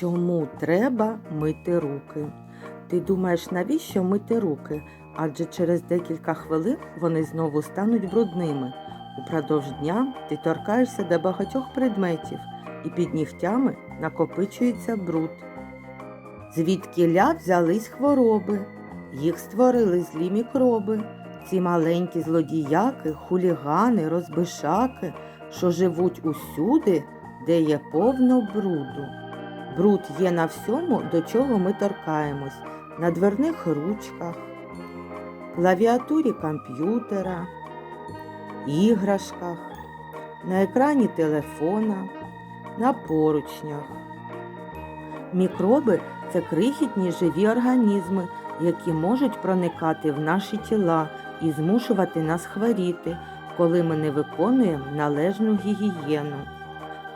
Чому треба мити руки? Ти думаєш, навіщо мити руки? Адже через декілька хвилин вони знову стануть брудними. Упродовж дня ти торкаєшся до багатьох предметів, і під нігтями накопичується бруд. Звідкіля взялись хвороби, їх створили злі мікроби, ці маленькі злодіяки, хулігани, розбишаки, що живуть усюди, де є повно бруду. Бруд є на всьому, до чого ми торкаємось, на дверних ручках, клавіатурі комп'ютера, іграшках, на екрані телефона, на поручнях. Мікроби це крихітні живі організми, які можуть проникати в наші тіла і змушувати нас хворіти, коли ми не виконуємо належну гігієну.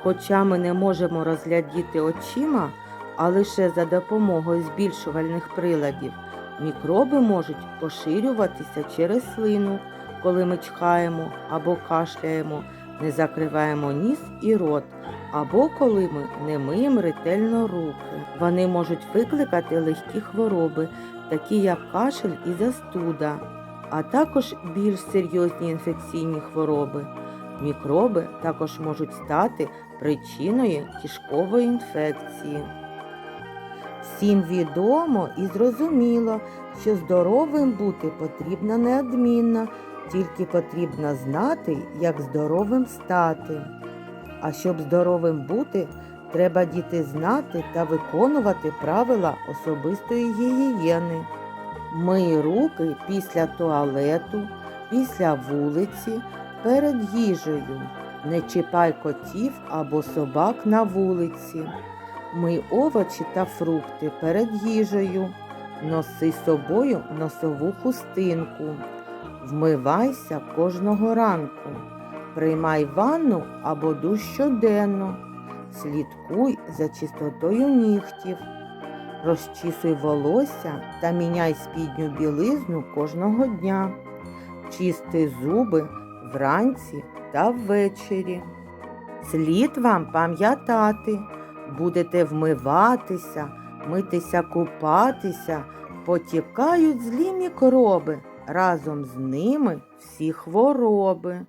Хоча ми не можемо розглядіти очима, а лише за допомогою збільшувальних приладів, мікроби можуть поширюватися через слину, коли ми чхаємо або кашляємо, не закриваємо ніс і рот, або коли ми не миємо ретельно руки. Вони можуть викликати легкі хвороби, такі як кашель і застуда, а також більш серйозні інфекційні хвороби. Мікроби також можуть стати причиною кишкової інфекції. Всім відомо і зрозуміло, що здоровим бути потрібно неодмінно, тільки потрібно знати, як здоровим стати. А щоб здоровим бути, треба діти знати та виконувати правила особистої гігієни. Мий руки після туалету, після вулиці, перед їжею. Не чіпай котів або собак на вулиці. Мий овочі та фрукти перед їжею. Носи собою носову хустинку. Вмивайся кожного ранку. Приймай ванну або душ щоденно. Слідкуй за чистотою нігтів. Розчісуй волосся та міняй спідню білизну кожного дня. Чисти зуби вранці та ввечері. Слід вам пам'ятати, будете вмиватися, митися, купатися, потікають злі мікроби, разом з ними всі хвороби.